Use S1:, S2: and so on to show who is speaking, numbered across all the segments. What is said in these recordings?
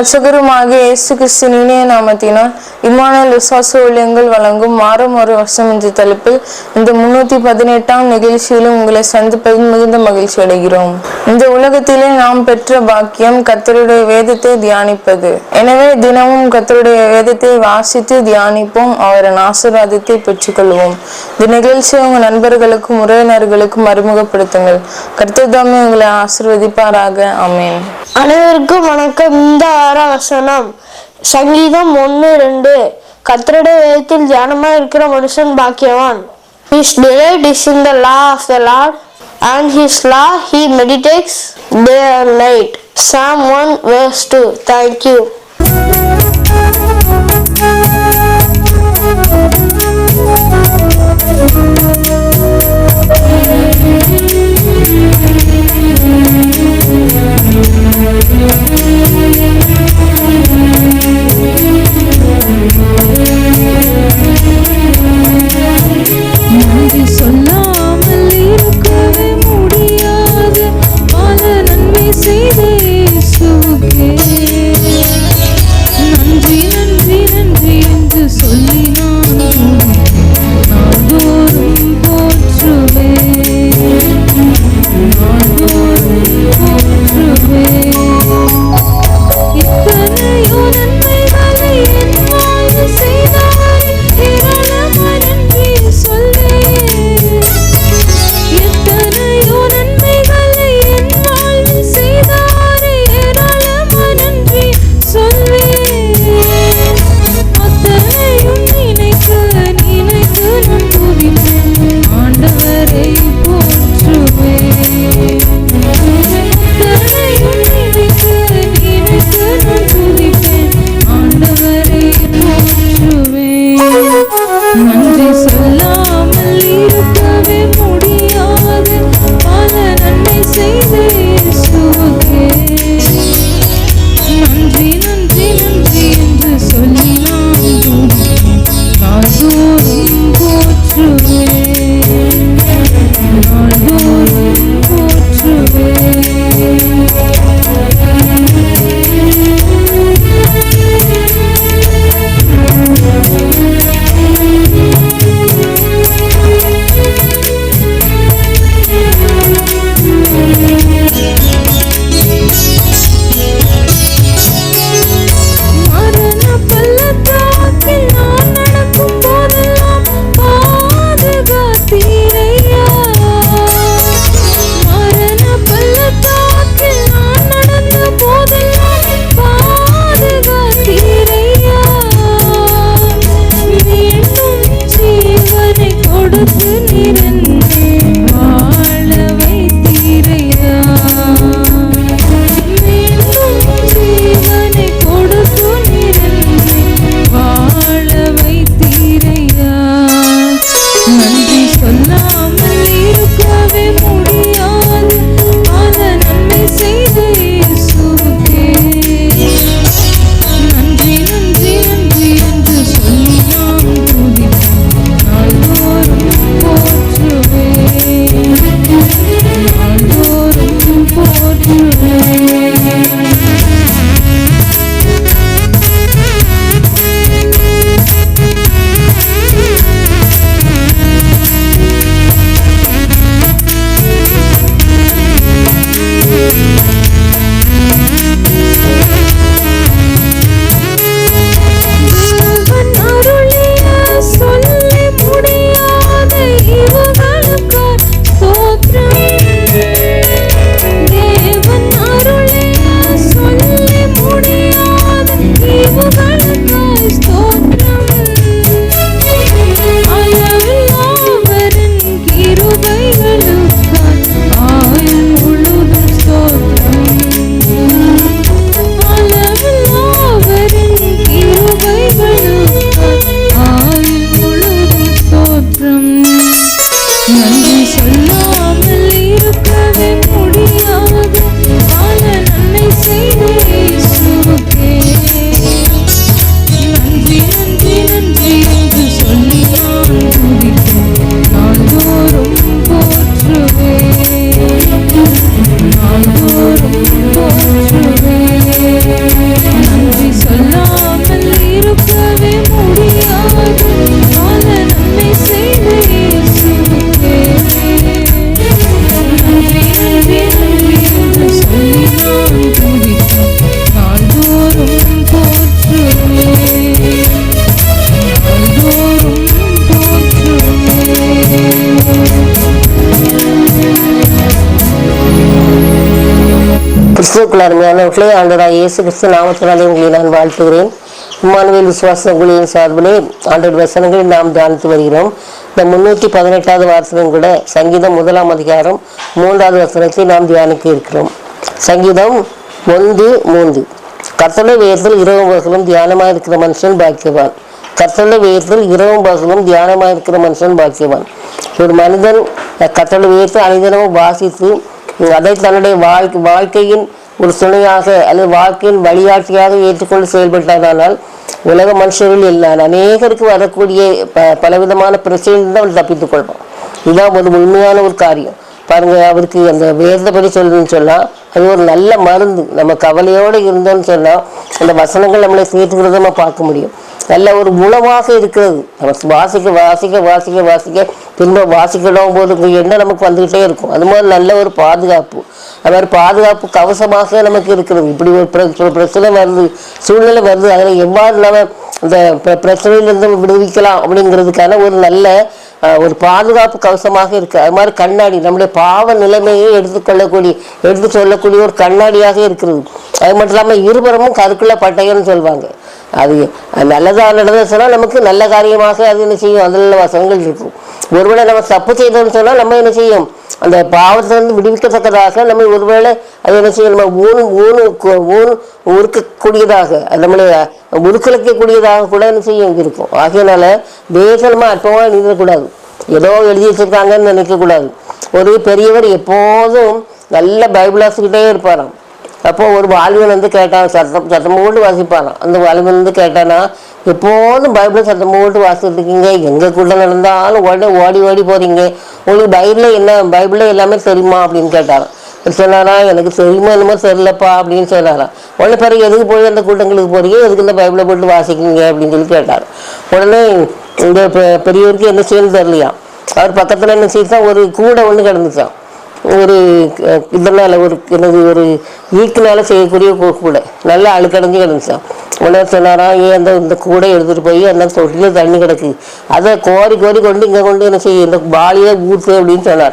S1: கத்தரின் ரட்சகருமாகிய இயேசு கிறிஸ்தின் நாமத்தினால் இம்மானுவேல் விசுவாச ஊழியங்கள் வழங்கும் மாறும் ஒரு வருஷம் என்ற தலைப்பில் இந்த முன்னூத்தி பதினெட்டாம் நிகழ்ச்சியிலும் உங்களை சந்திப்பதில் மிகுந்த மகிழ்ச்சி அடைகிறோம். இந்த உலகத்திலே நாம் பெற்ற பாக்கியம் கத்தருடைய வேதத்தை தியானிப்பது. எனவே தினமும் கத்தருடைய வேதத்தை வாசித்து தியானிப்போம். அவரின் ஆசீர்வாதத்தை பெற்றுக்கொள்வோம். இந்த நிகழ்ச்சியை உங்கள் நண்பர்களுக்கும் உறவினர்களுக்கும் அறிமுகப்படுத்துங்கள். கர்த்தர் தாமே உங்களை ஆசிர்வதிப்பாராக. அமேன்
S2: அனைவருக்கும் வணக்கம் இந்த ஆற சங்கீதம் ஒன்று ரெண்டு கத்தருடைய வேதத்தில் தியானமாக இருக்கிற மனுஷன் பாக்கியவான்
S3: his delight is in the law of the Lord and his law he meditates day and night psalm one waste two thank you do
S4: கிறிஸ்துவுக்குள் அருமையானவர்களே ஆண்டவராக இயேசு கிறிஸ்து நாமத்தினாலே உங்களை நான் வாழ்த்துகிறேன். இம்மானுவேல் விசுவாச ஊழியர் சார்பிலே ஆண்டோட வசனங்களை நாம் தியானித்து வருகிறோம். இந்த முன்னூற்றி பதினெட்டாவது வாசனம் கூட சங்கீதம் முதலாம் அதிகாரம் மூன்றாவது வசனத்தை நாம் தியானிக்க இருக்கிறோம். சங்கீதம் ஒன்று மூன்று. கத்தளை வேதத்தில் இரவும் பகலும் தியானமாக இருக்கிற மனுஷன் பாக்கியவான். கத்தளை வேதத்தில் இரவும் பகலும் தியானமாக இருக்கிற மனுஷன் பாக்கியவான். ஒரு மனிதன் கத்தளை வேதத்தை அனைதனமும் வாசித்து அதை தன்னுடைய வாழ்க்கை வாழ்க்கையின் ஒரு துணையாக அல்லது வாழ்க்கையின் வழிகாட்டியாக ஏற்றுக்கொண்டு செயல்பட்டானால் உலக மனுஷர்கள் இல்லை அநேகருக்கு வரக்கூடிய ப பலவிதமான பிரச்சனைகள் அவர் தப்பித்துக் கொள்வான். இதுதான் ஒரு உண்மையான ஒரு காரியம். பாருங்க அவருக்கு அந்த வேதப்படி சொல்லணும்னு சொன்னால் அது ஒரு நல்ல மருந்து. நம்ம கவலையோடு இருந்தோம்னு சொன்னால் அந்த வசனங்கள் நம்மளை சேர்த்துக்கிறத நம்ம பார்க்க முடியும். நல்ல ஒரு உணவாக இருக்கிறது. நம்ம வாசிக்க வாசிக்க வாசிக்க வாசிக்க திரும்ப வாசிக்கணும் போது எண்ணம் நமக்கு வந்துக்கிட்டே இருக்கும். அது மாதிரி நல்ல ஒரு பாதுகாப்பு. அது மாதிரி பாதுகாப்பு கவசமாக நமக்கு இருக்கிறது. இப்படி ஒரு ஒரு பிரச்சனை வருது சூழ்நிலை வருது அதில் எவ்வாறு நம்ம இந்த பிரச்சனையிலிருந்து விடுவிக்கலாம் அப்படிங்கிறதுக்கான ஒரு நல்ல ஒரு பாதுகாப்பு கவசமாக இருக்குது அது மாதிரி கண்ணாடி நம்முடைய பாவ நிலைமையை எடுத்துக்கொள்ளக்கூடிய எடுத்து சொல்லக்கூடிய ஒரு கண்ணாடியாக இருக்கிறது. அது மட்டும் இல்லாமல் இருபுறமும் கருக்குள்ள பட்டயம்னு சொல்லுவாங்க அது நல்லதாக நடந்தது சொன்னால் நமக்கு நல்ல காரியமாக அது என்ன செய்யும்? அதில் உள்ள இருக்கும். ஒருவேளை நம்ம தப்பு செய்தோம்னு சொன்னால் நம்ம என்ன செய்யும்? அந்த பாவத்திலிருந்து விடுவிக்கத்தக்கதாக நம்ம ஒருவேளை அது என்ன செய்யும் நம்ம ஊன் ஊனு ஊன் உருக்கக்கூடியதாக அது நம்மளை உருக்களிக்கக்கூடியதாக கூட என்ன செய்யும் இருக்கும் ஆகையினால தேசமா அற்பமாக நீந்தக்கூடாது ஏதோ எழுதி வச்சிருக்காங்கன்னு நினைக்கக்கூடாது. ஒரு பெரியவர் எப்போதும் நல்ல பைபிள் வாசிக்கிட்டே இருப்பாராம். அப்போது ஒரு வாலிபன் வந்து கேட்டான் சத்தம் சத்தம் போட்டு வாசிப்பானா அந்த வாலிபன் வந்து கேட்டானா எப்போதும் பைபிள் சத்தம் போட்டு வாசிட்டு இருக்கீங்க எங்கே கூட நடந்தாலும் உடனே ஓடி ஓடி போகிறீங்க உங்களுக்கு பைபிளில் என்ன பைபிளில் எல்லாமே தெரியுமா அப்படின்னு கேட்டாராம். சொன்னாரா எனக்கு தெரியுமா என்னமோ தெரியலப்பா அப்படின்னு சொன்னாராம். உடனே பிறகு எதுக்கு போய் அந்த கூட்டங்களுக்கு போறீங்க? எதுக்கு இந்த பைபிளை போட்டு வாசிக்கீங்க அப்படின்னு சொல்லி கேட்டார் உடனே இந்த பெ- பெரியவருக்கு என்ன செய்யணும் தெரியலையா அவர் பக்கத்தில் என்ன செய்தான் ஒரு கூடை ஒன்று கிடந்துச்சான் ஒரு இதனால் ஒரு என்னது ஒரு வீக்கினால் செய்யக்கூடிய கூ- கூடை. நல்லா அழுக்கடைஞ்சு கிடந்துச்சான் உடனே சொன்னாரா ஏன் அந்த இந்த கூடை எடுத்துகிட்டு போய் அந்த தொட்டில தண்ணி கிடக்கு. அதை கோரி கோரி கொண்டு இங்கே கொண்டு என்ன செய்ய இந்த பாலியை ஊற்று அப்படின்னு சொன்னார்.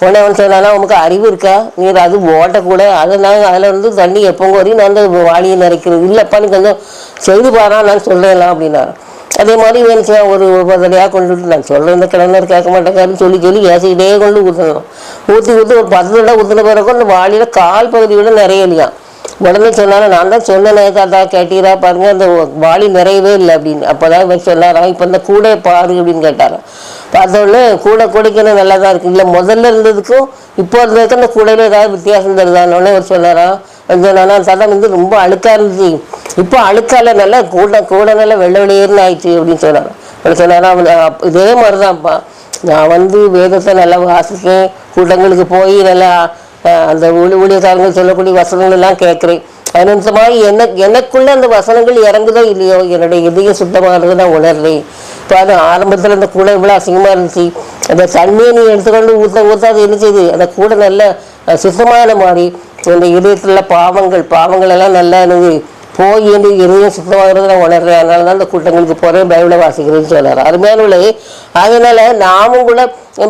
S4: உடனே அவன் சொன்னானா உனக்கு அறிவு இருக்கா? நீர் அது ஓட்டக்கூட அதை நான் அதில் இருந்து தண்ணி எப்போ கோரி நான் அந்த வாளியை நிறைக்கிறது இல்லைப்பா நீ கொஞ்சம் செய்து பாரா நான் சொல்லலாம் அப்படின்னாரு. அதே மாதிரி இவன் ஒரு பதலையாக கொண்டுட்டு நான் சொல்கிறேன் இந்த கிழனர் கேட்க மாட்டேங்காருன்னு சொல்லி சொல்லி ஏசிக்கிட்டே கொண்டு ஊற்றணும் ஊற்றி ஊற்றி ஒரு பத்து தடவை ஊற்றின பிறகு அந்த வாளியில் கால் பகுதி விட நிறைய இல்லையா? உடனே சொன்னாலும் நான் தான் சொன்னேன் தாத்தா கேட்டீரா பாருங்க அந்த வாளி நிறையவே இல்லை அப்படின்னு. அப்போதான் இவன் சொன்னாராம் இப்போ இந்த கூடை பாரு அப்படின்னு கேட்டாராம் பார்த்த உடனே கூடை கூடைக்கணும் நல்லா தான் இருக்கு. இல்லை முதல்ல இருந்ததுக்கும் இப்போ இருந்ததுக்கும் அந்த கூடையில் ஏதாவது வித்தியாசம் தருதான்னு உடனே அவர் சொன்னாராம் சொன்னா தாத்தா வந்து ரொம்ப அழுக்காக இருந்துச்சு. இப்போ அழுக்கால நல்லா கூட கூட நல்லா வெள்ளை வெளியேறுன்னு ஆயிடுச்சு அப்படின்னு சொன்னாங்க அப்படி சொன்னாரா அவன் மாதிரி இதே மாதிரிதான்ப்பா. நான் வந்து வேதத்தை நல்லா வாசிக்கேன் கூட்டங்களுக்கு போய் நல்லா அந்த ஊழி ஊழியக்காரங்க சொல்லக்கூடிய வசனங்கள் எல்லாம் கேட்குறேன். அது நிமித்தமாக என்ன எனக்குள்ள அந்த வசனங்கள் இறங்குதோ இல்லையோ என்னுடைய இதயம் சுத்தமானது நான் உணர்றேன். இப்போ அது ஆரம்பத்தில் அந்த கூடை இவ்வளோ அசிங்கமாக இருந்துச்சு. அந்த தண்ணியை நீ எடுத்துக்கொண்டு ஊற்ற ஊற்ற அது என்ன செய்யுது அந்த கூடை நல்ல சுத்தமான மாதிரி இந்த இதயத்தில் பாவங்கள் பாவங்கள் எல்லாம் நல்லா எனக்கு போய் என்று இருதயம் சுத்தமாகிறது நான் உணர்றேன் அதனால தான் இந்த கூட்டங்களுக்கு போகிறேன் பைபிளை வாசிக்கிறேன்னு சொல்றாரு. அருமையானவளே அதனால் நாமும் கூட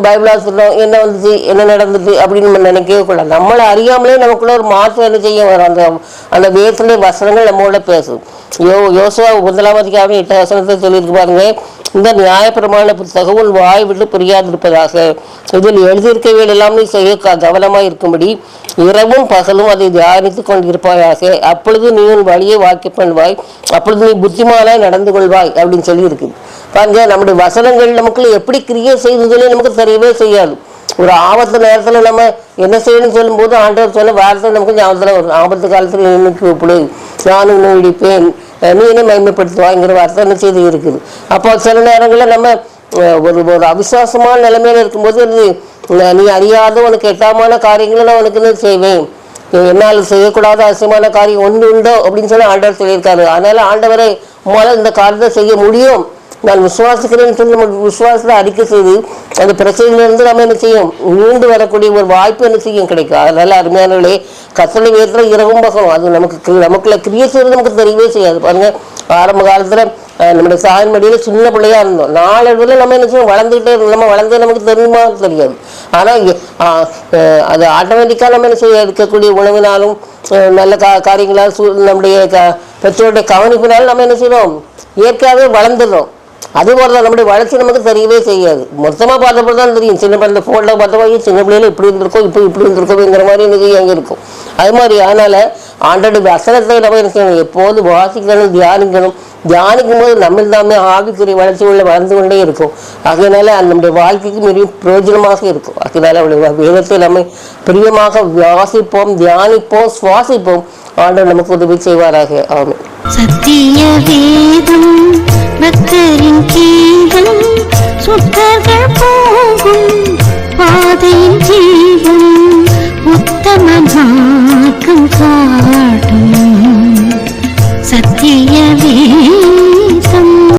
S4: பைபிள் வாசிக்கிறோம் என்ன வந்துச்சு என்ன நடந்துச்சு அப்படின்னு நம்ம நினைக்கவே கூடாது. நம்மளை அறியாமலே நமக்குள்ள ஒரு மாற்றம் என்ன செய்ய வரும். அந்த அந்த வேத்திலே வசனங்கள் நம்மளோட பேசும். யோ யோசுவா முதலாம் எட்டு வசனத்தை சொல்லியிருக்கு பாருங்க. இந்த நியாயப்பிரமாண புத்தகம் உன் வாய் விட்டு புரியாதிருப்பதாக இதில் எழுதியிருக்கவே எல்லாம் நீ செய்ய கவனமாக இருக்கும்படி இரவும் பகலும் அதை தியானித்து கொண்டிருப்பாயாக. அப்பொழுது நீ உன் வழியை வாக்கி பண்ணுவாய். அப்பொழுது நீ புத்திமானாய் நடந்து கொள்வாய் அப்படின்னு சொல்லியிருக்கு. பாருங்க நம்முடைய வசனங்கள் நமக்குள்ள எப்படி கிரியை செய்ததுன்னு நமக்கு தெரியவே செய்யாது. ஒரு ஆபத்து நேரத்தில் நம்ம என்ன செய்யணும்னு சொல்லும்போது ஆண்டவர் சொன்ன வார்த்தை நமக்கு ஞாபகத்தில் வரும். ஆபத்து காலத்தில் நின்று இப்படி நானும் இன்னும் இடிப்பேன் மீனை நீ மயமைப்படுத்துவாங்கிற வார்த்தை என்ன செய்து இருக்குது. அப்போ சில நேரங்களில் நம்ம ஒரு ஒரு அவிசுவாசமான நிலைமையில் இருக்கும்போது நீ அறியாத உனக்கு எட்டாமான காரியங்களை நான் உனக்கு என்ன செய்வேன். என்னால் செய்யக்கூடாத அவசியமான காரியம் ஒன்று உண்டோ அப்படின்னு சொல்லி ஆண்டவர் சொல்லியிருக்காரு. அதனால ஆண்டவரை உங்களால் இந்த காரியத்தை செய்ய முடியும். நான் விசுவாசிக்கிறேன்னு சொல்லி நம்ம விசுவாசத்தில் அறிக்கை செய்து அந்த பிரச்சனையிலிருந்து நம்ம என்ன செய்யும்? மீண்டு வரக்கூடிய ஒரு வாய்ப்பு என்ன செய்யும்? கிடைக்கும். அதனால அருமையானவர்களே கத்தனை வேற்ற இரவும் பகலும் அது நமக்கு கி- நமக்குள்ள கிரியை செய்யறது நமக்கு தெரியவே செய்யாது. பாருங்க ஆரம்ப காலத்தில் நம்முடைய சாயின் மடியில் சின்ன பிள்ளையா இருந்தோம். நாளடைவில் நம்ம என்ன செய்யும் வளர்ந்துக்கிட்டே இருந்தோம். நம்ம வளர்ந்தே நமக்கு தெரியுமா? தெரியாது. ஆனால் அது ஆட்டோமேட்டிக்காக நம்ம என்ன செய்ய இருக்கக்கூடிய உணவினாலும் நல்ல கா காரியங்களால் சூ நம்முடைய க பெற்றோருடைய கவனிப்பினாலும் நம்ம என்ன செய்யறோம்? இயற்கையாகவே வளர்ந்துடுறோம். அதுபோல் தான் நம்முடைய வளர்ச்சி நமக்கு தெரியவே செய்யாது. மொத்தமாக பார்த்தப்போ தான் தெரியும் சின்ன பிள்ளை ஃபோனில் பார்த்தப்போ சின்ன பிள்ளையில இப்படி இருந்திருக்கோம் இப்போ இப்படி இருந்திருக்கோங்கிற மாதிரி எனக்கு அங்கே இருக்கும். அது மாதிரி அதனால் ஆண்டோட வசனத்தை நம்ம என்ன செய்யணும்? எப்போது வாசிக்கணும் தியானிக்கணும். தியானிக்கும் போது நம்ம தாமே ஆவிக்குரிய வளர்ச்சி உள்ள வளர்ந்து கொண்டே இருக்கும். அதனால அது நம்முடைய வாழ்க்கைக்கு மிகவும் பிரயோஜனமாக இருக்கும். அதனால அவளுடைய வேதத்தை நம்ம பிரியமாக வாசிப்போம் தியானிப்போம் சுவாசிப்போம். ஆண்டவர் நமக்கு உதவி செய்வாராக. ஆமென்.
S5: சத்திய வேதம் பக்தரின் ஜீவன் சுத்தர்கள் போகும் பாதையின் ஜீவன் உத்தம மார்க்கம் காட்டும். சத்தியவே